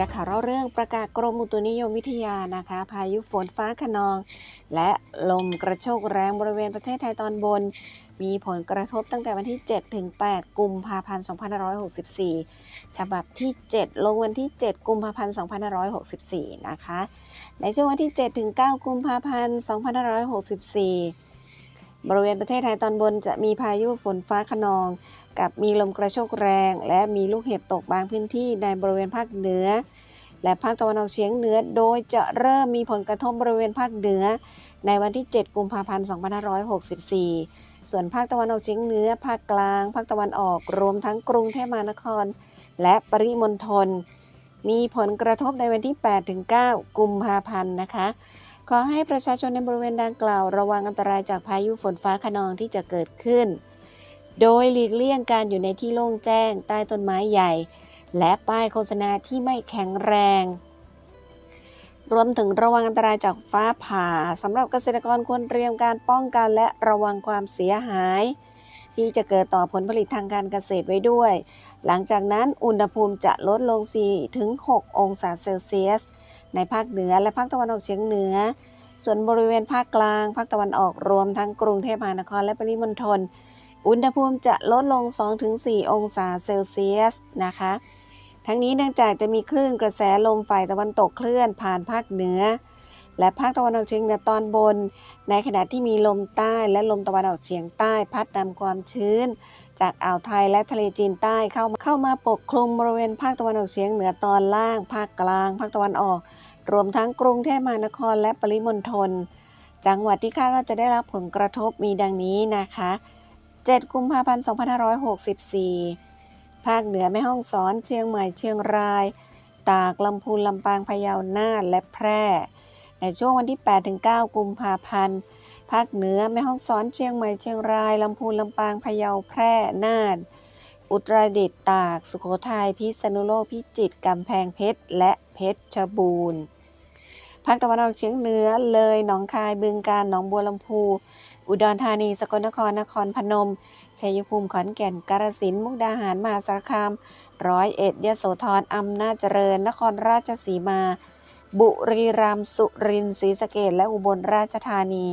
จะข่าวเรื่องประกาศกรมอุตุนิยมวิทยานะคะ พายุฝนฟ้าขนอง และลมกระโชกแรงบริเวณประเทศไทยตอนบน มีผลกระทบตั้งแต่วันที่ 7 ถึง 8 กุมภาพันธ์ 2564 ฉบับที่ 7 ลงวันที่ 7 กุมภาพันธ์ 2564 นะคะ ในช่วงวันที่ 7 ถึง 9 กุมภาพันธ์ 2564 บริเวณประเทศไทยตอนบนจะมีพายุฝนฟ้าขนอง กับมีลมกระโชกแรง และมีลูกเห็บตกบางพื้นที่ในบริเวณภาคเหนือ และภาคตะวันออกเฉียงเหนือ โดยจะเริ่มมีผลกระทบบริเวณภาคเหนือ ในวันที่ 7 กุมภาพันธ์ 2564 ส่วนภาคตะวันออกเฉียงเหนือ ภาคกลาง ภาคตะวันออก รวมทั้งกรุงเทพมหานคร และปริมณฑล มีผลกระทบในวันที่ 8-9 กุมภาพันธ์นะคะ ขอให้ประชาชนในบริเวณดังกล่าว ระวังอันตรายจากพายุฝนฟ้าขนองที่จะเกิดขึ้น โดยหลีกเลี่ยงการอยู่ในที่โล่งแจ้งใต้ต้นไม้ใหญ่ และป้ายโฆษณาที่ไม่แข็งแรง รวมถึงระวังอันตรายจากฟ้าผ่าสำหรับเกษตรกรควรเตรียมการป้องกันและระวังความเสียหาย ที่จะเกิดต่อผลผลิตทางการเกษตรไว้ด้วย หลังจากนั้นอุณหภูมิจะลดลง4ถึง6องศาเซลเซียส ในภาคเหนือและภาคตะวันออกเฉียงเหนือ ส่วนบริเวณภาคกลาง ภาคตะวันออกรวมทั้งกรุงเทพมหานครและปริมณฑล อุณหภูมิจะลดลง 2-4 องศาเซลเซียสนะคะ ทั้งนี้เนื่องจากจะมีคลื่นกระแสลมฝ่ายตะวันตกเคลื่อนผ่านภาคเหนือ และภาคตะวันออกเฉียงเหนือตอนบน ในขณะที่มีลมใต้และลมตะวันออกเฉียงใต้พัดนำความชื้น จากอ่าวไทยและทะเลจีนใต้เข้ามาเข้ามาปกคลุมบริเวณภาคตะวันออกเฉียงเหนือตอนล่าง ภาคกลาง ภาคตะวันออก รวมทั้งกรุงเทพมหานครและปริมณฑลจังหวัดที่คาดว่าจะได้รับผลกระทบมีดังนี้นะคะ 7 กุมภาพันธ์ 2564 ภาคเหนือแม่ฮ่องสอน เชียงใหม่ เชียงราย ตาก ลำพูน ลำปาง พะเยา น่าน และแพร่ ในช่วงวันที่ 8-9 กุมภาพันธ์ ภาคเหนือแม่ฮ่องสอน เชียงใหม่ เชียงราย ลำพูน ลำปาง พะเยา แพร่ น่าน อุตรดิตถ์ ตาก สุโขทัย พิษณุโลก พิจิตร กำแพงเพชร และเพชรบูรณ์ภาคตะวันออกเฉียงเหนือ เลย หนองคาย บึงกาฬ หนองบัวลำพู อุดรธานี สกลนคร นครพนม ชัยภูมิ ขอนแก่น กาฬสินธุ์ มุกดาหาร มหาสารคาม ร้อยเอ็ด ยโสธร อำนาจเจริญ นครราชสีมา บุรีรัมย์ สุรินทร์ ศรีสะเกษและอุบลราชธานี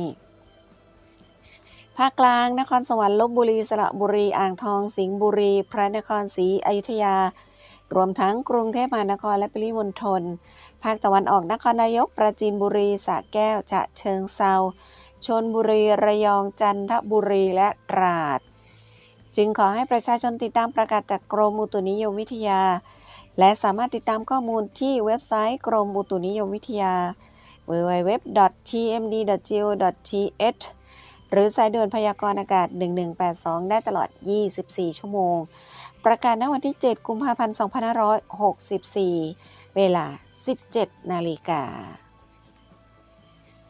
ภาคกลาง นครสวรรค์ ลบบุรี สระบุรี อ่างทอง สิงห์บุรี พระนครศรีอยุธยา รวมทั้งกรุงเทพมหานคร และปริมณฑล ภาคตะวันออก นครนายก ปราจีนบุรี สระแก้ว ฉะเชิงเซา ชนบุรีระยองจันทบุรีและตราด จึงขอให้ประชาชนติดตามประกาศจากกรมอุตุนิยมวิทยา และสามารถติดตามข้อมูลที่เว็บไซต์กรมอุตุนิยมวิทยา www.tmd.go.th หรือสายด่วนพยากรณ์อากาศ 1182 ได้ตลอด 24 ชั่วโมง ประกาศณวันที่ 7 กุมภาพันธ์ 2564 เวลา 17 นาฬิกา